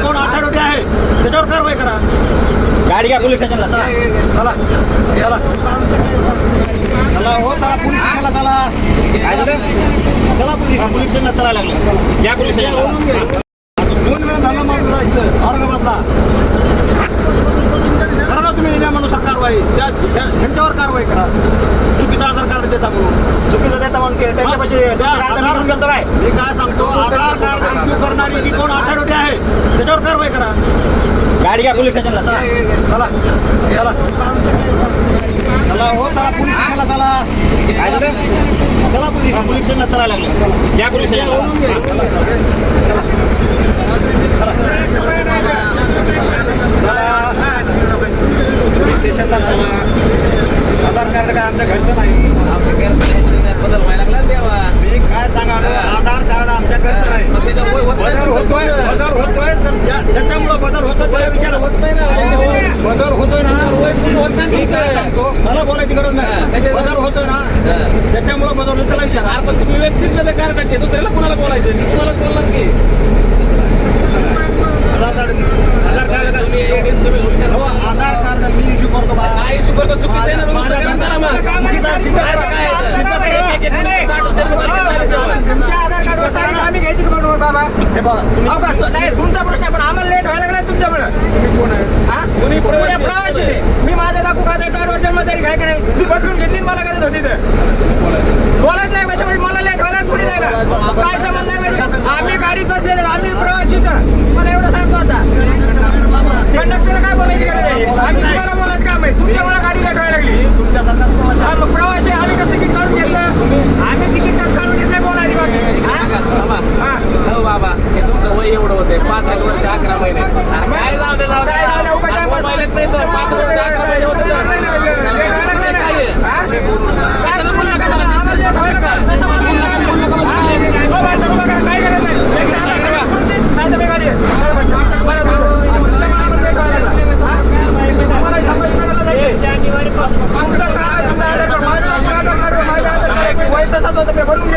आणि कोण आठाडोटी आहे? त्याच्यावर कारवाई करा. गाडी घ्या पोलीस स्टेशनला चला. चला. चला. हो चला पोलीस स्टेशनला चला. काय झालं? चला पोलीस पोलीस स्टेशनला चला लागलं. या पोलीस स्टेशनला. दोन वेळा झाला मारलं जायचं औरंगाबादला. करा ना तुम्ही नियमानुसार कारवाई. त्या त्यांच्यावर कारवाई करा. चुकीचा आधार कार्ड देता म्हणून. चुकीचं देता म्हणते त्याच्यापाशी आधार काय? काय सांगतो? आधार कार्ड इश्यू करणारी की कोण आधार त्याच्यावर कारवाई करा. गाडी घ्या पोलीस स्टेशनला चला. चला. चला. चला हो चला पोलीस स्टेशनला चला. काय झालं? चला पोलीस स्टेशनला. चला लागलं. या पोलीस स्टेशनला हो, त्याच्यामुळं बदल होतो त्याला विचार. होत नाही ना. बदल होतोय ना. होत नाही. सांगतो. मला बोलायची गरज नाही. बदल होतोय ना. त्याच्यामुळं बदल होतो त्याला विचार. पण तुम्ही व्यक्तीच बेकार दुसऱ्याला कोणाला बोलायचं तुम्हाला बोलला नाही तुमचा प्रश्न आहे पण आम्हाला लेट व्हायला लागला तुमच्यामुळे. हा? तुम्ही प्रवासी आहे. मी माझा दाखवू का जन्म जन्मतारीख आहे का नाही ती घेतली मला गरज होती तर. बोलायच. नाही कशा मला लेट व्हायला कुणी नाही काय समज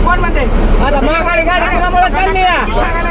कोण म्हणते आता महागाडी गाडी कुणामुळे चालली या सांगायला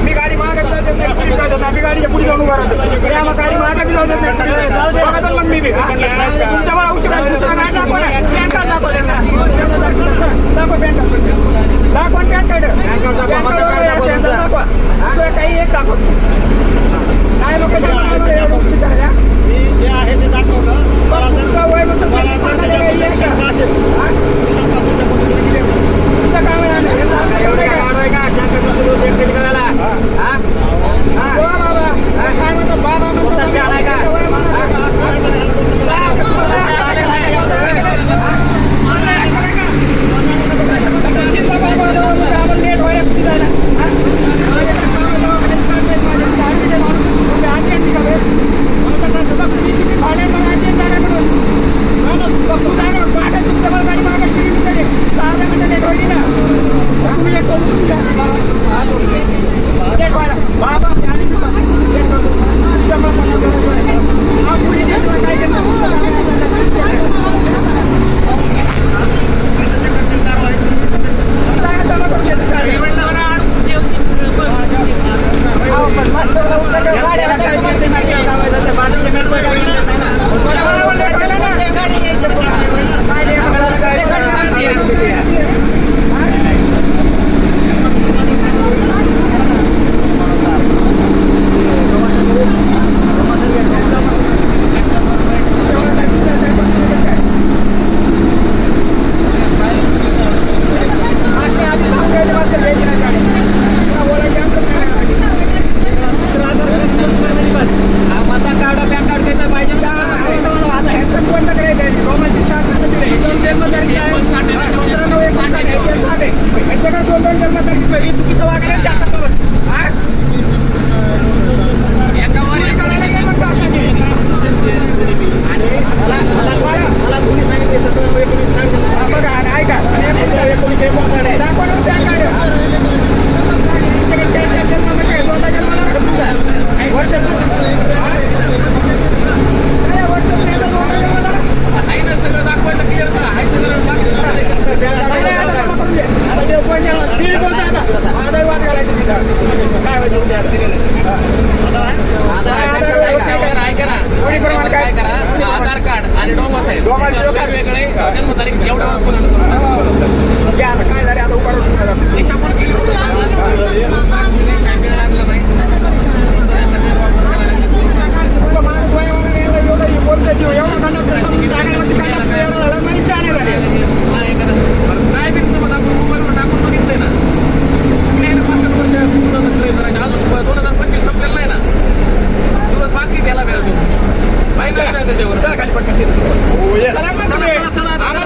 मी गाडी मागत आम्ही गाडी पुढे जाऊन उभा राहतो. गाडी मागा बी जाऊ देत नाही तुमच्या मला औषध दुसरा गाडी दाखवला दाखवले Thank you. काय करा? आधार कार्ड आणि डोमासाहेब वेगळे जन्मतारीख एवढं पुन्हा काय झाले? आता उपाडून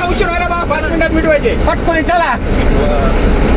उशीर व्हायला हो, चला चला. चला चला चला. चला.